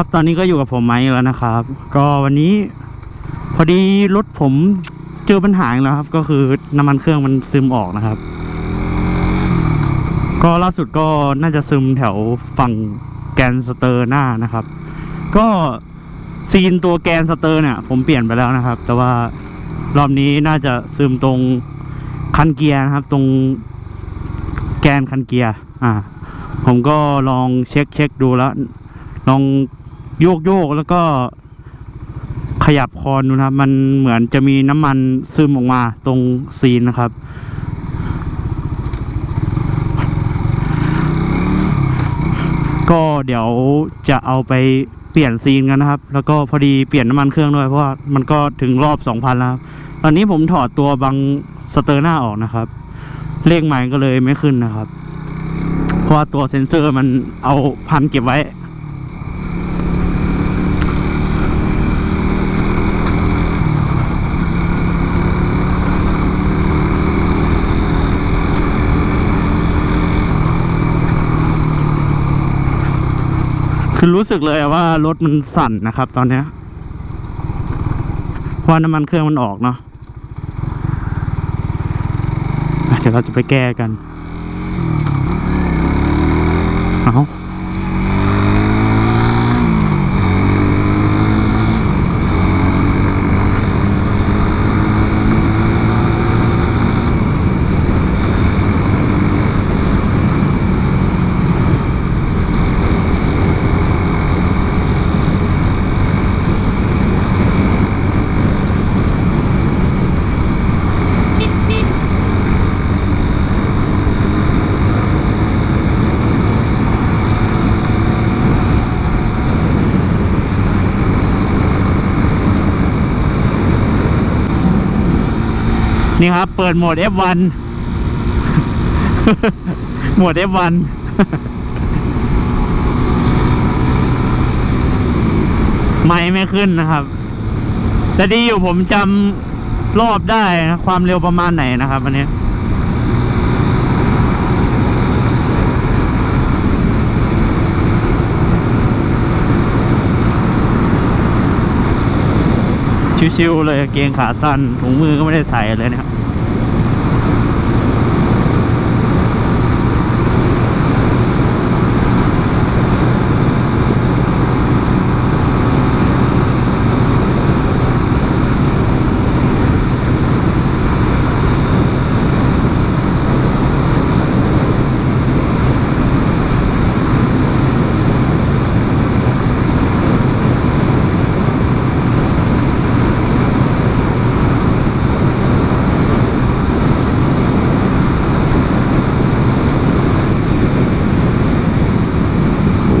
ครับตอนนี้ก็อยู่กับผมไมค์แล้วนะครับ ก็วันนี้ พอดีรถผมเจอปัญหาแล้วครับ ก็คือน้ำมันเครื่องมันซึมออกนะครับ ก็ล่าสุดก็น่าจะซึมแถวฝั่งแกนสเตอร์หน้านะครับ ก็ซีนตัวแกนสเตอร์เนี่ย ผมเปลี่ยนไปแล้วนะครับ แต่ว่ารอบนี้น่าจะซึมตรงคันเกียร์นะครับ ตรงแกนคันเกียร์อ่า ผมก็ลองเช็คเช็คดูแล้วลอง โยกโยกแล้วก็ขยับคอนดูนะครับ มันเหมือนจะมีน้ำมันซึมออกมาตรงซีนนะครับ ก็เดี๋ยวจะเอาไปเปลี่ยนซีนกันนะครับ แล้วก็พอดีเปลี่ยนน้ำมันเครื่องด้วยเพราะว่ามันก็ถึงรอบสองพันแล้วครับตอนนี้ผมถอดตัวบังสเตอร์หน้าออกนะครับ เลขใหม่ก็เลยไม่ขึ้นนะครับ เพราะว่าตัวเซ็นเซอร์มันเอาพันเก็บไว้ คือรู้สึกเลยว่ารถมันสั่นนะครับ ตอนเนี้ยว่าน้ำมันเครื่องมันออกเนาะอะเดี๋ยวเราจะไปแก้กัน เอา นี่ครับ เปิดโหมด F1 โหมด F1 ไม่ไม่ขึ้นนะครับแต่ดีอยู่ผมจำรอบได้นะความเร็วประมาณไหนนะครับอันนี้ชิวๆเลยเกงขาสั้นถุงมือก็ไม่ได้ใส่เลยนะครับ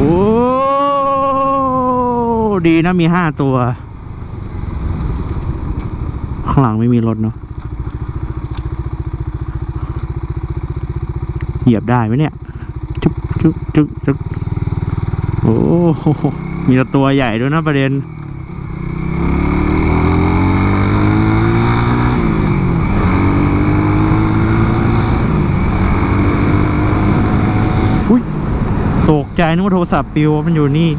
โอ้ ดีนะมีห้าตัว ข้างหลังไม่มีรถเนาะเหยียบได้ไหมเนี่ย จุ๊บจุ๊บจุ๊บจุ๊บโอ้โหมีตัวใหญ่ด้วยนะประเด็นอุ้ยตกใจนึกว่าโทรศัพท์ปิวมันอยู่นี่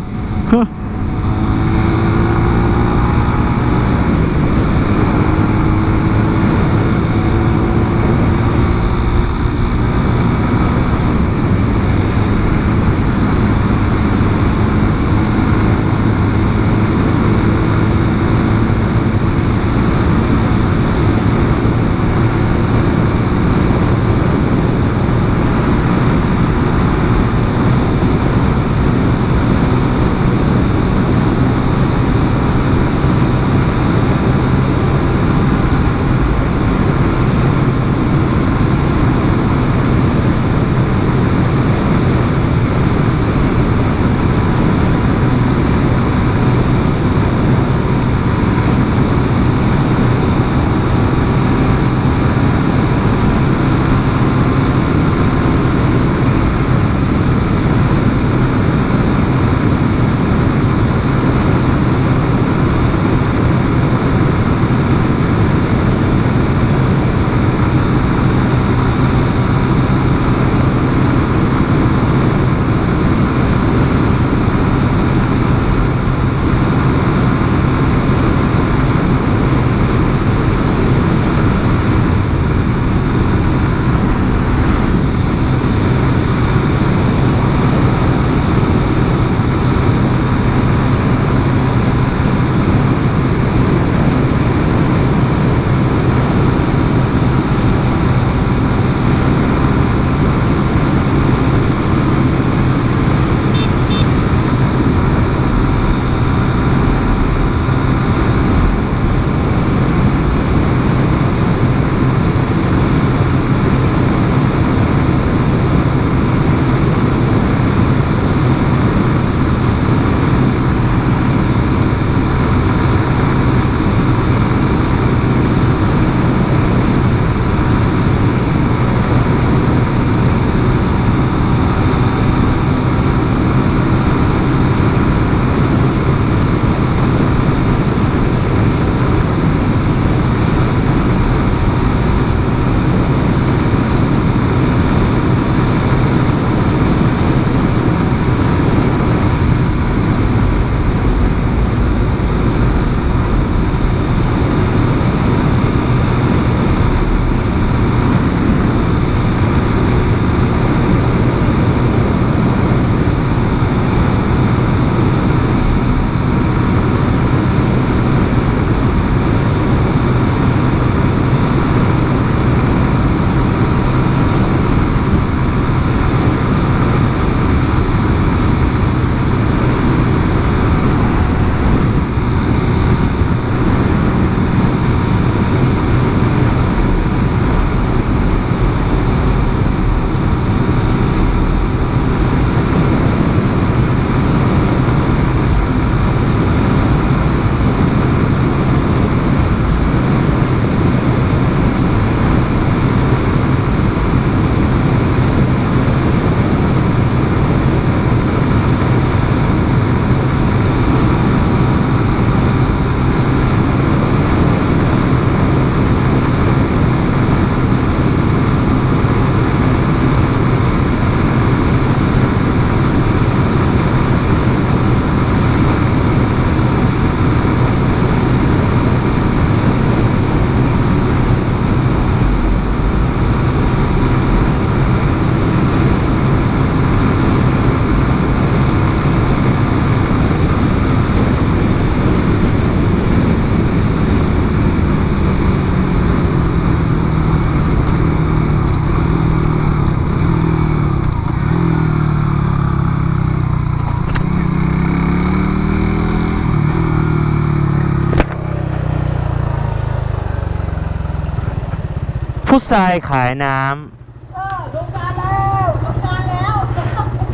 ผู้ชายขายน้ำ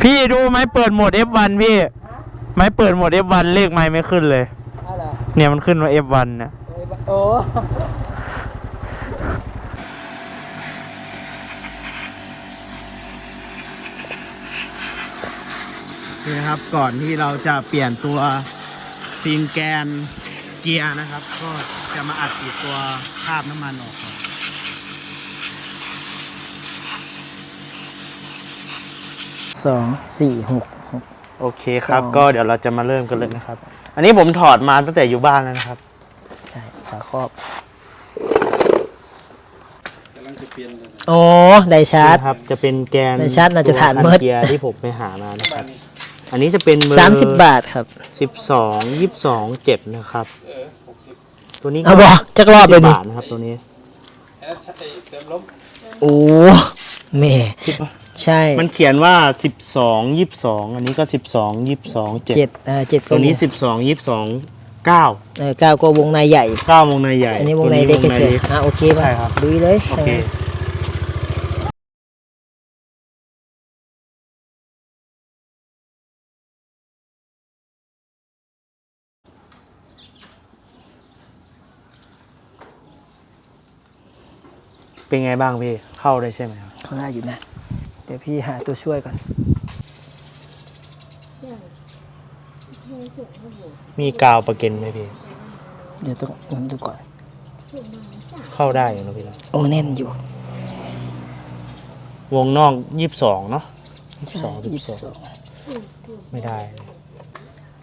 พี่ดูไหมเปิดโหมด F1 พี่ ไม่เปิดโหมด F1 เลขไม่ไม่ขึ้นเลยอะไรเนี่ยมันขึ้นว่า F1 เนี่ยโอ้นี่นะครับก่อนที่เราจะเปลี่ยนตัวซีนแกนเกียร์นะครับ ก็จะมาอัดติดตัวคราบน้ำมันออกก่อน สองสี่หกหก โอเคครับ สอง ก็เดี๋ยวเราจะมาเริ่มกันเลยนะครับ อันนี้ผมถอดมาตั้งแต่อยู่บ้านแล้วนะครับ ใช่ฝาครอบโอ้ไดชาร์จนี่ครับ จะเป็นแกนในชาร์จน่าจะฐานตัวมืคัดเกียร์ที่ผมไปหามานะครับ อันนี้จะเป็นเบอร์สามสิบบาทครับสิบสองยี่สิบสองเจ็ดนะครับ ตัวนี้ก็เอาบอจักรอบเลยสินี่บาทนะครับตัวนี้ โอ้แม่ ใช่มันเขียนว่าสิบสองยี่สิบสองอันนี้ก็สิบสองยี่สิบสองเจ็ดเจ็ดเออเจ็ดก็ตัวนี้สิบสองยี่สิบสองเก้าเออเก้าก็วงในใหญ่เก้าวงในใหญ่อันนี้วงในเล็กตัวเฉยล็กๆอะโอเคป่ะใช่ครับลุยเลยโอเค เป็นไงบ้างพี่ เข้าได้ใช่ไหมครับ เขาได้อยู่นะ เดี๋ยวพี่หาตัวช่วยก่อน มีกาวประเก็นไหมพี่ เดี๋ยวต้องผมดูก่อน เข้าได้อยู่นะพี่นะโอ้แน่นอยู่วงนอกยี่สิบสองเนาะใช่สองสิบยี่สสิองบสองไม่ได้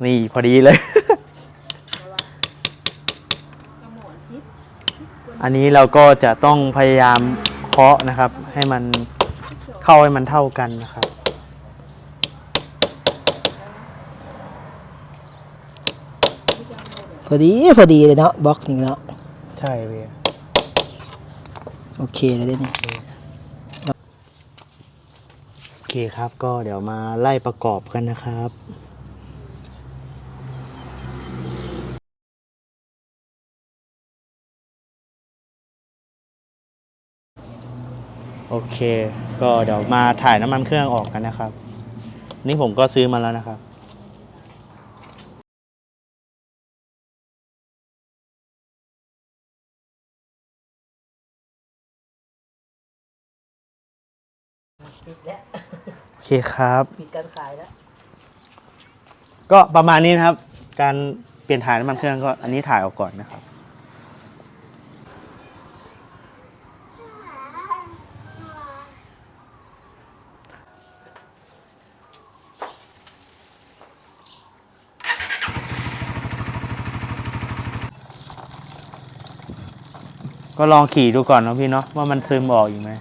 นี่พอดีเลย อันนี้เราก็จะต้องพยายามเคาะนะครับ ให้มัน เข้าให้มันเท่ากันนะครับ พอดีพอดีเลยเนาะบล็อกหนึ่งเนาะใช่พี่โอเคเลยเด้นี่โอเคครับก็เดี๋ยวมาไล่ประกอบกันนะครับ โอเค ก็เดี๋ยวมาถ่ายน้ำมันเครื่องออกกันนะครับ นี่ผมก็ซื้อมาแล้วนะครับโอเคครับ ปิดการขายแล้ว ก็ประมาณนี้นะครับ การเปลี่ยนถ่ายน้ำมันเครื่องก็อันนี้ถ่ายออกก่อนนะครับ ก็ลองขี่ดูก่อนเนาะพี่เนาะว่ามันซึมออกอยู่ไหม